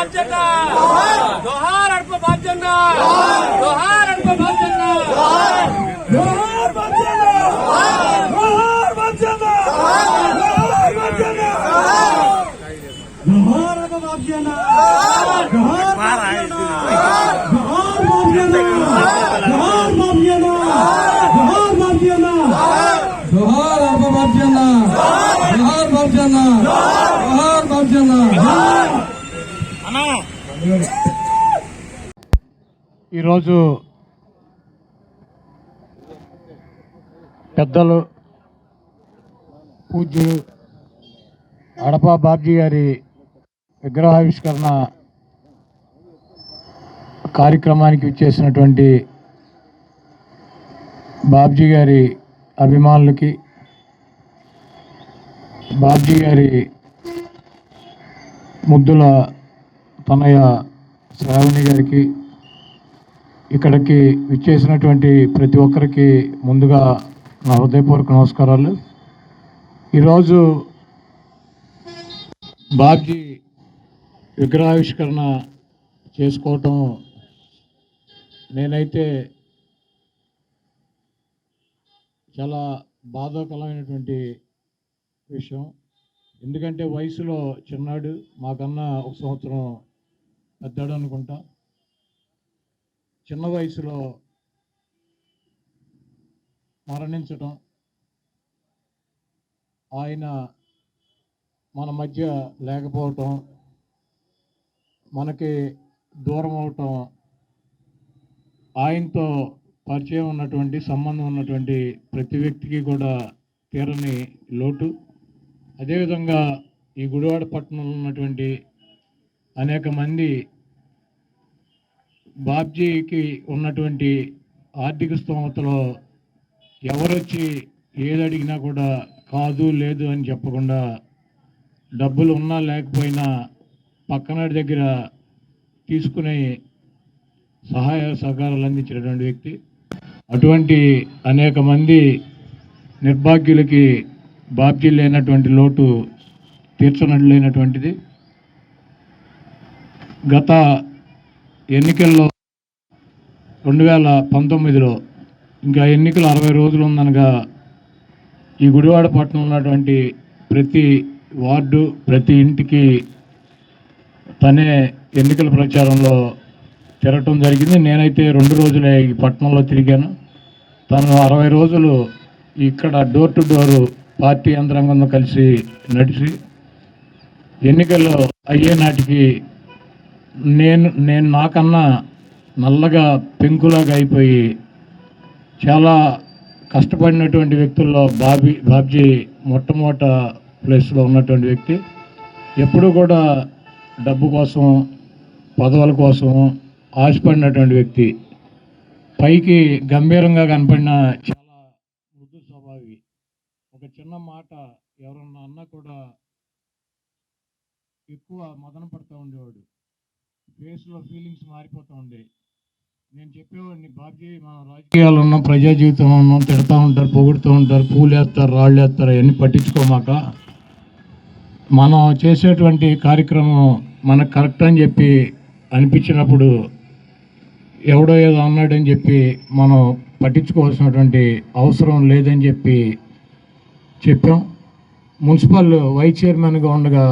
జోహార్ అడుకో బాధ్యత జోహార్ అడుకో బాధ్యత జోహార్ అడుకో బాధ్యత జోహార్ బాధ్యత జోహార్ బాధ్యత జోహార్ బాధ్యత జోహార్ అబ్బ బాధ్యత జోహార్ బాధ్యత జోహార్ ఈరోజు పెద్దలు పూజ్యులు అడపా బాబ్జీ గారి విగ్రహావిష్కరణ కార్యక్రమానికి ఇచ్చేసినటువంటి బాబ్జీ గారి అభిమానులకి బాబ్జీ గారి ముద్దుల తనయ శ్రావణి గారికి ఇక్కడికి విచ్చేసినటువంటి ప్రతి ఒక్కరికి ముందుగా నా హృదయపూర్వక నమస్కారాలు. ఈరోజు బాబ్జీ విగ్రహావిష్కరణ చేసుకోవటం నేనైతే చాలా బాధాకరమైనటువంటి విషయం. ఎందుకంటే వయసులో చిన్నాడు మాకన్నా ఒక సంవత్సరం పెద్దాడు అనుకుంటా చిన్న వయసులో మరణించటం ఆయన మన మధ్య లేకపోవటం మనకి దూరం అవటం ఆయనతో పరిచయం ఉన్నటువంటి సంబంధం ఉన్నటువంటి ప్రతి వ్యక్తికి కూడా తీరని లోటు. అదేవిధంగా ఈ గుడివాడ పట్టణంలో ఉన్నటువంటి అనేక మంది బాబ్జీకి ఉన్నటువంటి ఆర్థిక స్తోమతలో ఎవరొచ్చి ఏది అడిగినా కూడా కాదు లేదు అని చెప్పకుండా డబ్బులు ఉన్నా లేకపోయినా పక్కనాడి దగ్గర తీసుకునే సహాయ సహకారాలు అందించినటువంటి వ్యక్తి. అటువంటి అనేక మంది నిర్భాగ్యులకి బాబ్జీ లేనటువంటి లోటు తీర్చనట్లు లేనటువంటిది గత ఎన్నికల్లో రెండు వేల పంతొమ్మిదిలో ఇంకా ఎన్నికలు అరవై రోజులు ఉందనగా ఈ గుడివాడ పట్టణం ఉన్నటువంటి ప్రతి వార్డు ప్రతి ఇంటికి తనే ఎన్నికల ప్రచారంలో తిరగటం జరిగింది. నేనైతే రెండు రోజులే ఈ పట్టణంలో తిరిగాను. తను అరవై రోజులు ఇక్కడ డోర్ టు డోర్ పార్టీ యంత్రాంగంలో కలిసి నడిచి ఎన్నికల్లో అయ్యే నాటికి నేను నేను నాకన్నా నల్లగా పెంకులాగా అయిపోయి చాలా కష్టపడినటువంటి వ్యక్తుల్లో బాబీ బాబ్జీ మొట్టమొదట ప్లేస్లో ఉన్నటువంటి వ్యక్తి. ఎప్పుడూ కూడా డబ్బు కోసం పదవుల కోసం ఆశపడినటువంటి వ్యక్తి. పైకి గంభీరంగా కనపడిన చాలా మృదు స్వభావి. ఒక చిన్న మాట ఎవరన్నా అన్నా కూడా ఎక్కువ మదన పడుతూ ఉండేవాడు. ఫేస్లో ఫీలింగ్స్ మారిపోతూ ఉండే నేను చెప్పేవాడిని బాబ్జీ మన రాజకీయాలు ఉన్నాం ప్రజా జీవితంలో ఉన్నాం తిడతా ఉంటారు పొగుడుతూ ఉంటారు పూలు వేస్తారు రాళ్ళు వేస్తారు అవన్నీ పట్టించుకోమాక మనం చేసేటువంటి కార్యక్రమం మనకు కరెక్ట్ అని చెప్పి అనిపించినప్పుడు ఎవడో ఏదో అన్నాడని చెప్పి మనం పట్టించుకోవాల్సినటువంటి అవసరం లేదని చెప్పి చెప్పాం. మున్సిపల్ వైస్ చైర్మన్గా ఉండగా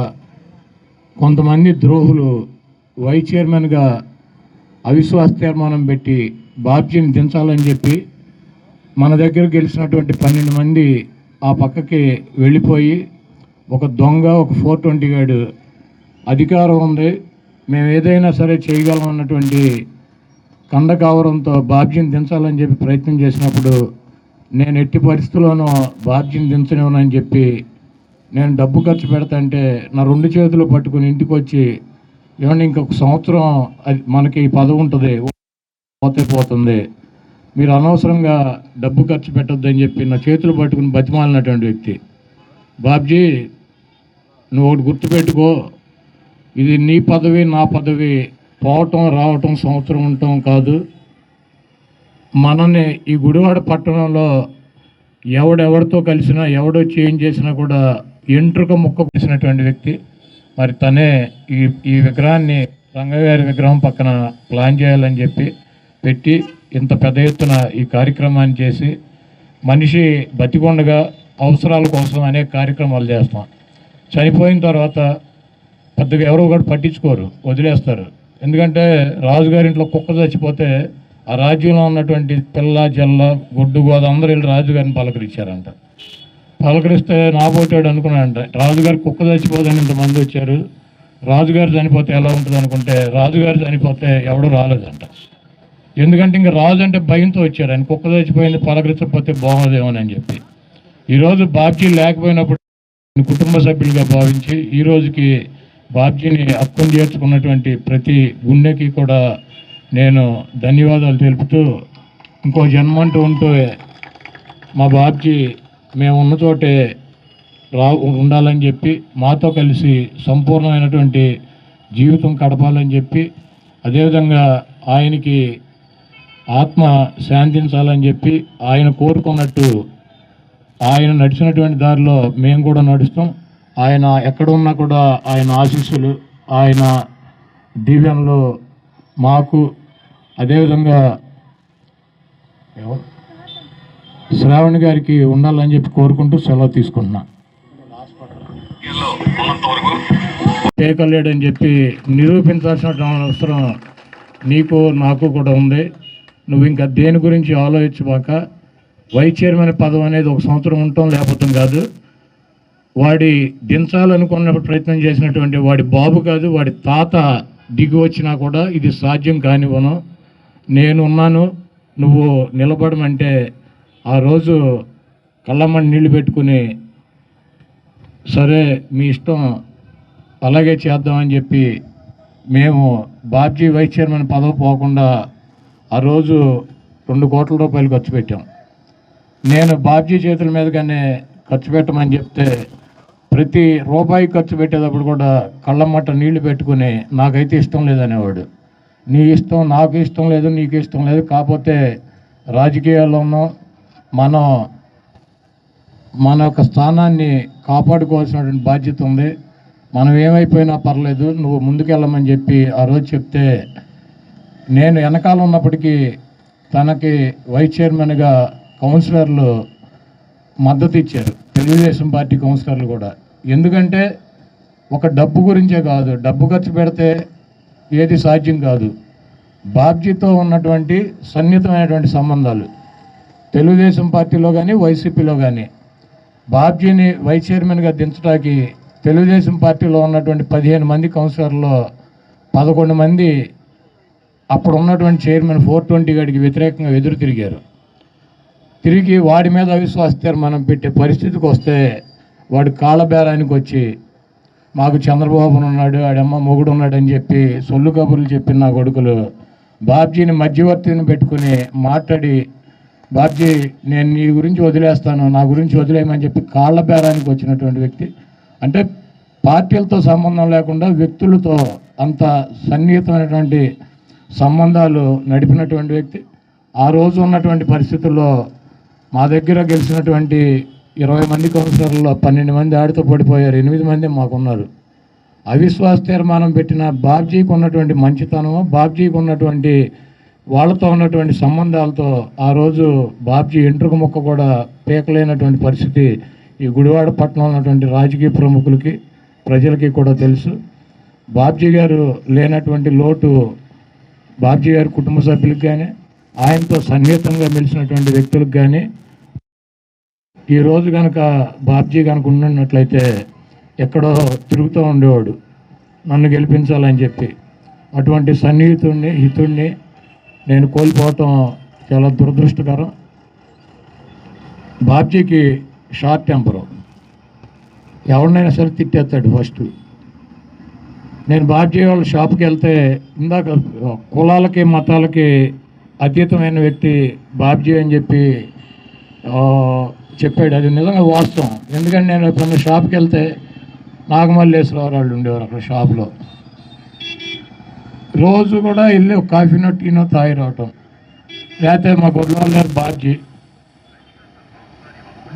కొంతమంది ద్రోహులు వైస్ చైర్మన్గా అవిశ్వాస తీర్మానం పెట్టి బాబ్జీని దించాలని చెప్పి మన దగ్గర గెలిచినటువంటి పన్నెండు మంది ఆ పక్కకి వెళ్ళిపోయి ఒక దొంగ ఒక ఫోర్ ట్వంటీ గాడు అధికారం ఉంది. మేము ఏదైనా సరే చేయగలం అన్నటువంటి కండకావరంతో బాబ్జీని దించాలని చెప్పి ప్రయత్నం చేసినప్పుడు నేను ఎట్టి పరిస్థితుల్లోనూ బాబ్జీని దించనివ్వనని చెప్పి నేను డబ్బు ఖర్చు పెడతాంటే నా రెండు చేతులు పట్టుకుని ఇంటికి వచ్చి ఏమంటే ఇంకొక సంవత్సరం అది మనకి ఈ పదవి ఉంటుంది పోతే పోతుంది. మీరు అనవసరంగా డబ్బు ఖర్చు పెట్టొద్దని చెప్పి నా చేతులు పట్టుకుని బతిమాలినటువంటి వ్యక్తి. బాబ్జీ నువ్వు ఒకటి గుర్తుపెట్టుకో ఇది నీ పదవి నా పదవి పోవటం రావటం సంవత్సరం ఉండటం కాదు. మనల్ని ఈ గుడివాడ పట్టణంలో ఎవడెవడితో కలిసినా ఎవడో చేంజ్ చేసినా కూడా ఎంట్రుక ముక్క వ్యక్తి. మరి తనే ఈ ఈ విగ్రహాన్ని రంగగారి విగ్రహం పక్కన ప్లాన్ చేయాలని చెప్పి పెట్టి ఇంత పెద్ద ఎత్తున ఈ కార్యక్రమాన్ని చేసి మనిషి బతికొండగా అవసరాల కోసం అనేక కార్యక్రమాలు చేస్తాం. చనిపోయిన తర్వాత పెద్దగా ఎవరో ఒకటి పట్టించుకోరు వదిలేస్తారు. ఎందుకంటే రాజుగారింట్లో కుక్క చచ్చిపోతే ఆ రాజ్యంలో ఉన్నటువంటి పిల్ల జల్ల గొడ్డు గోద అందరూ వెళ్ళి రాజుగారిని పలకరించారంట. పలకరిస్తే నాపోతాడు అనుకున్నాడంట. రాజుగారు కుక్క చచ్చిపోదని ఇంతమంది వచ్చారు. రాజుగారు చనిపోతే ఎలా ఉంటుంది అనుకుంటే రాజుగారు చనిపోతే ఎవడు రాలేదంట. ఎందుకంటే ఇంకా రాజు అంటే భయంతో వచ్చారు ఆయన కుక్క చచ్చిపోయింది పలకరించకపోతే బాగోదేమోనని చెప్పి. ఈరోజు బాబ్జీ లేకపోయినప్పుడు కుటుంబ సభ్యులుగా భావించి ఈ రోజుకి బాబ్జీని హక్కును చేర్చుకున్నటువంటి ప్రతి గుండెకి కూడా నేను ధన్యవాదాలు తెలుపుతూ ఇంకో జన్మంటూ ఉంటూ మా బాబ్జీ మేము ఉన్న చోటే రా ఉండాలని చెప్పి మాతో కలిసి సంపూర్ణమైనటువంటి జీవితం గడపాలని చెప్పి అదేవిధంగా ఆయనకి ఆత్మ శాంతించాలని చెప్పి ఆయన కోరుకున్నట్టు ఆయన నడిచినటువంటి దారిలో మేము కూడా నడుస్తాం. ఆయన ఎక్కడున్నా కూడా ఆయన ఆశీస్సులు ఆయన దీవెనలో మాకు. అదేవిధంగా శ్రావణ్ గారికి ఉండాలని చెప్పి కోరుకుంటూ సెలవు తీసుకుంటున్నా. పేకలేడని చెప్పి నిరూపించాల్సిన అవసరం నీకు నాకు కూడా ఉంది. నువ్వు ఇంకా దేని గురించి ఆలోచించబాక వైస్ చైర్మన్ పదవి అనేది ఒక సంవత్సరం ఉండటం లేకపోతే కాదు. వాడి దించాలనుకున్న ప్రయత్నం చేసినటువంటి వాడి బాబు కాదు వాడి తాత దిగి వచ్చినా కూడా ఇది సాధ్యం కానివ్వను. నేనున్నాను నువ్వు నిలబడమంటే ఆ రోజు కళ్ళమ్మని నీళ్ళు పెట్టుకుని సరే మీ ఇష్టం అలాగే చేద్దామని చెప్పి మేము బాబ్జీ వైస్ చైర్మన్ పదవి పోకుండా ఆ రోజు రెండు కోట్ల రూపాయలు ఖర్చు పెట్టాం. నేను బాబ్జీ చేతుల మీదగానే ఖర్చు పెట్టమని చెప్తే ప్రతి రూపాయి ఖర్చు పెట్టేటప్పుడు కూడా కళ్ళమ్మట నీళ్ళు పెట్టుకుని నాకైతే ఇష్టం లేదనేవాడు. నీ ఇష్టం నాకు ఇష్టం లేదు నీకు ఇష్టం లేదు కాకపోతే రాజకీయాల్లో ఉన్నాం మనం మన యొక్క స్థానాన్ని కాపాడుకోవాల్సినటువంటి బాధ్యత ఉంది. మనం ఏమైపోయినా పర్లేదు నువ్వు ముందుకెళ్ళమని చెప్పి ఆ రోజు చెప్తే నేను వెనకాల ఉన్నప్పటికీ తనకి వైస్ చైర్మన్గా కౌన్సిలర్లు మద్దతు ఇచ్చారు. తెలుగుదేశం పార్టీ కౌన్సిలర్లు కూడా. ఎందుకంటే ఒక డబ్బు గురించే కాదు. డబ్బు ఖర్చు పెడితే ఏది సాధ్యం కాదు. బాబ్జీతో ఉన్నటువంటి సన్నిహితమైనటువంటి సంబంధాలు. తెలుగుదేశం పార్టీలో కానీ వైసీపీలో కానీ బాబ్జీని వైస్ చైర్మన్గా దించడానికి తెలుగుదేశం పార్టీలో ఉన్నటువంటి పదిహేను మంది కౌన్సిలర్లో పదకొండు మంది అప్పుడు ఉన్నటువంటి చైర్మన్ ఫోర్ ట్వంటీ గడికి వ్యతిరేకంగా ఎదురు తిరిగారు. తిరిగి వాడి మీద అవిశ్వాస తీర్మానం పెట్టే పరిస్థితికి వస్తే వాడు కాళ్ళబేరానికి వచ్చి మాకు చంద్రబాబు ఉన్నాడు ఆడమ్మ మొగుడు ఉన్నాడని చెప్పి సొల్లు కబుర్లు చెప్పిన నా కొడుకులు బాబ్జీని మధ్యవర్తిని పెట్టుకుని మాట్లాడి బాబ్జీ నేను నీ గురించి వదిలేస్తాను నా గురించి వదిలేయమని చెప్పి కాళ్ళ బేరానికి వచ్చినటువంటి వ్యక్తి. అంటే పార్టీలతో సంబంధం లేకుండా వ్యక్తులతో అంత సన్నిహితమైనటువంటి సంబంధాలు నడిపినటువంటి వ్యక్తి. ఆ రోజు ఉన్నటువంటి పరిస్థితుల్లో మా దగ్గర గెలిచినటువంటి ఇరవై మంది కౌన్సిలర్లో పన్నెండు మంది ఆడితో పడిపోయారు ఎనిమిది మంది మాకున్నారు. అవిశ్వాస తీర్మానం పెట్టిన బాబ్జీకి ఉన్నటువంటి మంచితనము బాబ్జీకి ఉన్నటువంటి వాళ్ళతో ఉన్నటువంటి సంబంధాలతో ఆ రోజు బాబ్జీ ఎంట్రుక ముక్క కూడా పీకలేనటువంటి పరిస్థితి ఈ గుడివాడ పట్టణం ఉన్నటువంటి రాజకీయ ప్రముఖులకి ప్రజలకి కూడా తెలుసు. బాబ్జీ గారు లేనటువంటి లోటు బాబ్జీ గారి కుటుంబ సభ్యులకు కానీ ఆయనతో సన్నిహితంగా మెలిసినటువంటి వ్యక్తులకు కానీ ఈరోజు కనుక బాబ్జీ కనుక ఉన్నట్లయితే ఎక్కడో తిరుగుతూ ఉండేవాడు. నన్ను గెలిపించాలని చెప్పి. అటువంటి సన్నిహితుడిని హితుడిని నేను కోల్పోవటం చాలా దురదృష్టకరం. బాబ్జీకి షార్ట్ టెంపరు. ఎవరినైనా సరే తిట్టేస్తాడు ఫస్ట్ నేను బాబ్జీ వాళ్ళ షాప్కి వెళ్తే ఇందాక కులాలకి మతాలకి అతీతమైన వ్యక్తి బాబ్జీ అని చెప్పి చెప్పాడు. అది నిజంగా వాస్తవం. ఎందుకంటే నేను ఎప్పుడన్నా షాప్కి వెళ్తే నాగమల్లేశ్వరరావు వాళ్ళు ఉండేవారు అక్కడ షాప్లో. రోజు కూడా వెళ్ళి ఒక కాఫీనో టీనో తాగి రావటం లేకపోతే మా గొడవల గారు బాబ్జీ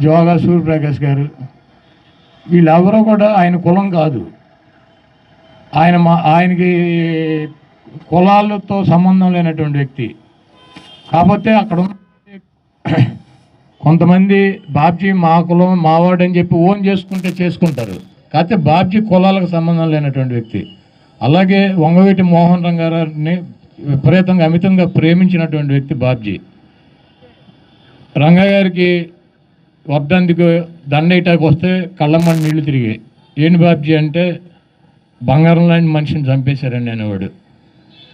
జోగా సూర్యప్రకాష్ గారు వీళ్ళెవరూ కూడా ఆయన కులం కాదు. ఆయన మా ఆయనకి కులాలతో సంబంధం లేనటువంటి వ్యక్తి. కాకపోతే అక్కడ కొంతమంది బాబ్జీ మా కులం మావాడని చెప్పి ఓన్ చేసుకుంటే చేసుకుంటారు. కాకపోతే బాబ్జీ కులాలకు సంబంధం లేనటువంటి వ్యక్తి. అలాగే వంగవీటి మోహన్ రంగారావుని విపరీతంగా అమితంగా ప్రేమించినటువంటి వ్యక్తి బాబ్జీ. రంగా గారికి వర్ధంతికి దండేటాకు వస్తే కళ్ళమ్మని నీళ్ళు తిరిగాయి. ఏంటి బాబ్జీ అంటే బంగారం లాంటి మనిషిని చంపేశారండి అనేవాడు.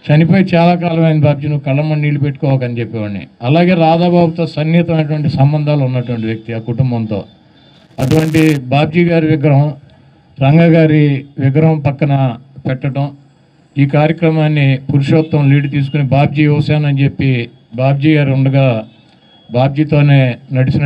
చనిపోయి చాలా కాలం అయింది బాబ్జీ నువ్వు కళ్ళమ్మని నీళ్ళు పెట్టుకోవకని చెప్పేవాడిని. అలాగే రాధాబాబుతో సన్నిహితమైనటువంటి సంబంధాలు ఉన్నటువంటి వ్యక్తి ఆ కుటుంబంతో. అటువంటి బాబ్జీ గారి విగ్రహం రంగ గారి విగ్రహం పక్కన పెట్టడం ఈ కార్యక్రమాన్ని పురుషోత్తం లీడ్ తీసుకుని బాబ్జీ యువసేన అని చెప్పి బాబ్జీ గారు ఉండగా బాబ్జీతోనే నడిచిన